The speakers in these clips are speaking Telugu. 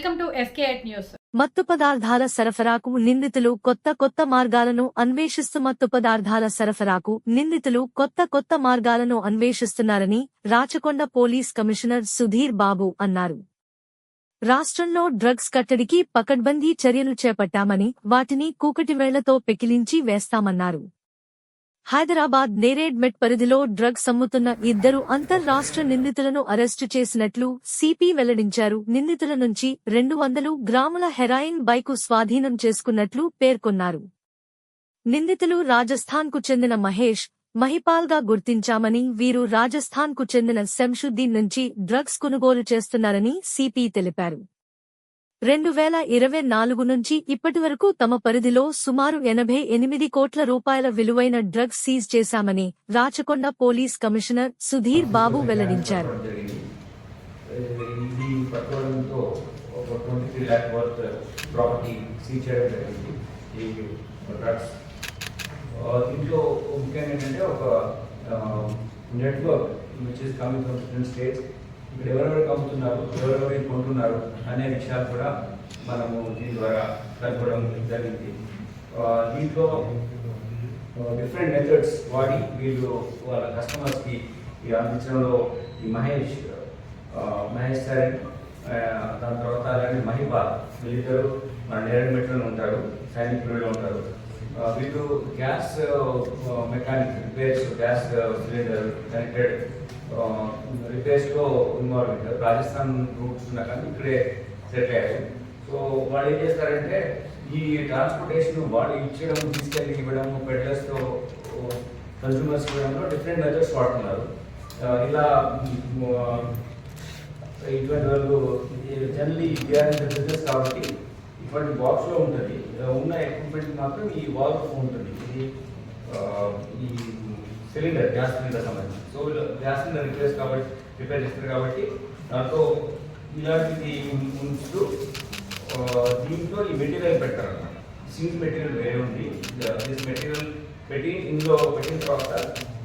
Welcome fake news. మత్తు పదార్థాల సరఫరాకు నిందితులు కొత్త కొత్త మార్గాలను అన్వేషిస్తూ మత్తు పదార్థాల సరఫరాకు నిందితులు కొత్త కొత్త మార్గాలను అన్వేషిస్తున్నారని రాచకొండ పోలీస్ కమిషనర్ సుధీర్ బాబు అన్నారు. రాష్ట్రంలో డ్రగ్స్ కట్టడికి పకడ్బందీ చర్యలు చేపట్టామని వాటిని కూకటివేళ్ళతో పెకిలించి వేస్తామన్నారు. హైదరాబాద్ నేరేడ్ మెట్ పరిధిలో డ్రగ్స్ అమ్ముతున్న ఇద్దరు అంతర్రాష్ట్ర నిందితులను అరెస్టు చేసినట్లు సిపి వెల్లడించారు. నిందితుల నుంచి రెండు వందలు గ్రాముల హెరాయిన్ బైకు స్వాధీనం చేసుకున్నట్లు పేర్కొన్నారు. నిందితులు రాజస్థాన్కు చెందిన మహేష్ మహిపాల్గా గుర్తించామని వీరు రాజస్థాన్కు చెందిన శంషుద్దీన్ నుంచి డ్రగ్స్ కొనుగోలు చేస్తున్నారని సిపి తెలిపారు. రెండు వేల ఇరవై నాలుగు నుంచి ఇప్పటివరకు తమ పరిధిలో సుమారు ఎనభై ఎనిమిది కోట్ల రూపాయల విలువైన డ్రగ్స్ సీజ్ చేశామని రాచకొండ పోలీస్ కమిషనర్ సుధీర్ బాబు వెల్లడించారు జరిగింది. దీంట్లో ముఖ్యంగా ఏంటంటే ఒక network which is coming from different states ఇక్కడ ఎవరెవరికి అమ్ముతున్నారు ఎవరెవరికి కొంటున్నారు అనే విషయాలు కూడా మనము దీని ద్వారా కనుగొనడం జరిగింది. దీంట్లో డిఫరెంట్ మెథడ్స్ వాడి వీళ్ళు వాళ్ళ కస్టమర్స్కి ఈ అందించడంలో ఈ మహేష్ మహేష్ సార్ దాని తర్వాత అలాగే మహిబా వీళ్ళిద్దరు మన నేరడ్ మెట్రోలో ఉంటారు సైనికులలో ఉంటారు. వీళ్ళు gas mechanic repairs gas cylinder connected రిపేర్స్లో involve Rajasthan roots ఉన్నా కానీ ఇక్కడే సెటిల్ అయ్యారు. సో వాళ్ళు ఏం చేస్తారంటే ఈ ట్రాన్స్పోర్టేషన్ వాళ్ళు ఇచ్చడం తీసుకెళ్ళి ఇవ్వడం పెడ్లర్స్తో కన్సూమర్స్ ఇవ్వడంలో డిఫరెంట్ మెజర్స్ వాడుతున్నారు. Uh, ఇలా ఇటువంటి వాళ్ళు జనరలీ బిజినెస్ కాబట్టి ఇటువంటి బాక్స్లో ఉంటుంది. ఉన్న ఎక్విప్మెంట్ మాత్రం ఈ వాల్ ఉంటుంది. ఇది ఈ సిలిండర్ గ్యాస్ సిలిండర్ సంబంధించి. సో గ్యాస్ సిలిండర్ రిపేర్స్ కాబట్టి రిపేర్ చేస్తారు కాబట్టి దాంతో ఇలాంటిది ఉంచుతూ దీంట్లో ఈ మెటీరియల్ పెట్టారు అన్నమాట సింక్ మెటీరియల్ వేరే ఉంది. దిస్ మెటీరియల్ పెట్టి ఇందులో పెట్టిన తర్వాత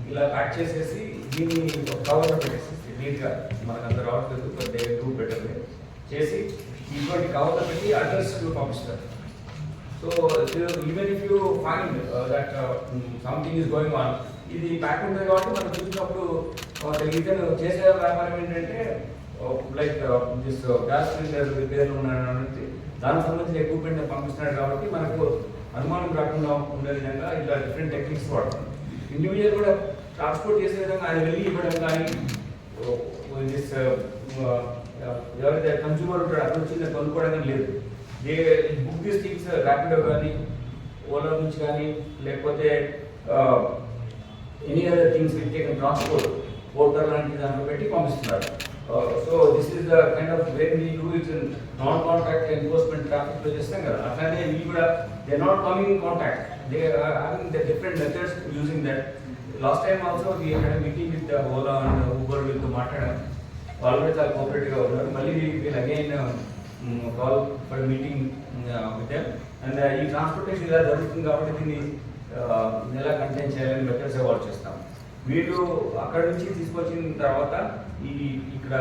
ఇలా ప్యాక్ చేసేసి దీన్ని కవర్లో పెట్టేసేసి నీట్గా మనకు అంత రావట్లేదు. కొద్ది టూ బెటర్ చేసి ఇటువంటి కవర్లో పెట్టి అడ్రస్ పంపిస్తారు. So even if you find that something is going on ఇది ప్యాక్ ఉంటుంది కాబట్టి మనం చూసినప్పుడు uh, ఇతను చేసే వ్యాపారం ఏంటంటే like this gas cylinder repair ఉన్నాడు దానికి సంబంధించిన ఎక్విప్మెంట్ పంపిస్తున్నాడు కాబట్టి మనకు అనుమానం రాకుండా ఉండే విధంగా ఇలా డిఫరెంట్ టెక్నిక్స్ వాడతాం ఇండివిజువల్ కూడా ట్రాన్స్పోర్ట్ చేసే విధంగా ఆయన వెళ్ళి ఇవ్వడం కానీ uh, దిస్ ఎవరైతే కన్సూమర్ ఉంటాడో అక్కడ వచ్చి కొనుక్కోవడానికి లేదు. A book this things Rapido కానీ ఓలా నుంచి కానీ లేకపోతే any other things taken transport Porter లాంటి దాంట్లో పెట్టి పంపిస్తున్నారు. So this is the kind of way we do it non contact enforcement ట్రాఫిక్లో చేస్తాం కదా. అట్లానే వీ కూడా they not coming in contact they having the different methods using that last time also we had meeting with Ola and Uber వీళ్ళతో మాట్లాడాం వాళ్ళు కూడా చాలా కోఆపరేటివ్గా ఉన్నారు. మళ్ళీ we'll again call for meeting with them and ఈ ట్రాన్స్పోర్టేషన్ ఇలా జరుగుతుంది కాబట్టి దీన్ని ఎలా కంటైన్ చేయాలని మెథడ్స్ అవాల్వ్ చేస్తాం వీళ్ళు అక్కడ నుంచి తీసుకొచ్చిన తర్వాత ఈ ఇక్కడ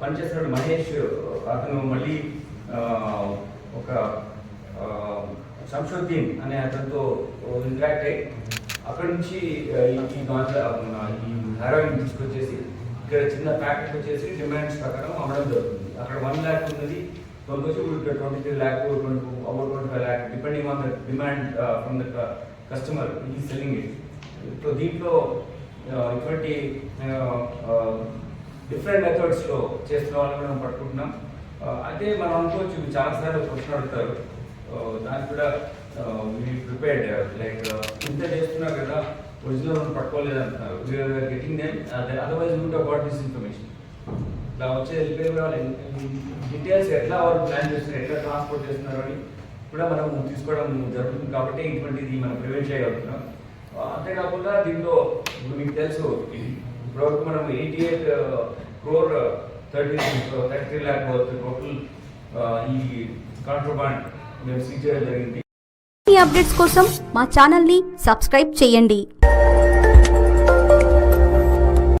పనిచేస్తున్నాడు మహేష్ అతను మళ్ళీ ఒక ఆ, శంషుద్దీన్ అనే అతనితో ఇంటరాక్ట్ అయ్యి అక్కడ నుంచి ఈ ఈ దాంట్లో ఈ హెరాయిన్ తీసుకొచ్చేసి ఇక్కడ చిన్న ప్యాకెట్ వచ్చేసి డిమాండ్స్ ప్రకారం అమ్మడం జరుగుతుంది. అక్కడ వన్ ల్యాక్ ఉన్నది కొనుకొచ్చి ఇక్కడ twenty three lakh twenty over twenty five lakh depending on the demand from the customer ఈ సెల్లింగ్ ఇట్ సో దీంట్లో uh, ఇటువంటి uh, uh, డిఫరెంట్ మెథడ్స్లో చేస్తున్న వాళ్ళని మనం పట్టుకుంటున్నాం. అదే అయితే మనం అనుకోవచ్చు ఇవి చాలాసార్లు ప్రశ్న అడుగుతారు. దానికి కూడా ప్రిపేర్డ్ లైక్ ఇంత చేస్తున్నారు కదా ఒరిజినల్ మనం పట్టుకోలేదు అంటున్నారు. Getting then otherwise would about this information ఇలా వచ్చే వెళ్ళిపోయి కూడా డీటెయిల్స్ ఎట్లా వాళ్ళు ప్లాన్ చేస్తున్నారు ఎట్లా ట్రాన్స్పోర్ట్ చేస్తున్నారు అని కూడా మనం తీసుకోవడం జరుగుతుంది. కాబట్టి ఇటువంటిది మనం ప్రివెంట్ చేయగలుగుతున్నాం. అంతేకాకుండా దీంట్లో ఇప్పుడు మీకు తెలుసు ఇప్పటివరకు మనం eighty eight crore thirty thirty three lakh total ఈ కాంట్రోబాండ్ మేము సీజ్ చేయడం జరిగింది. అప్డేట్స్ కోసం మా ఛానల్ని సబ్స్క్రైబ్ చేయండి.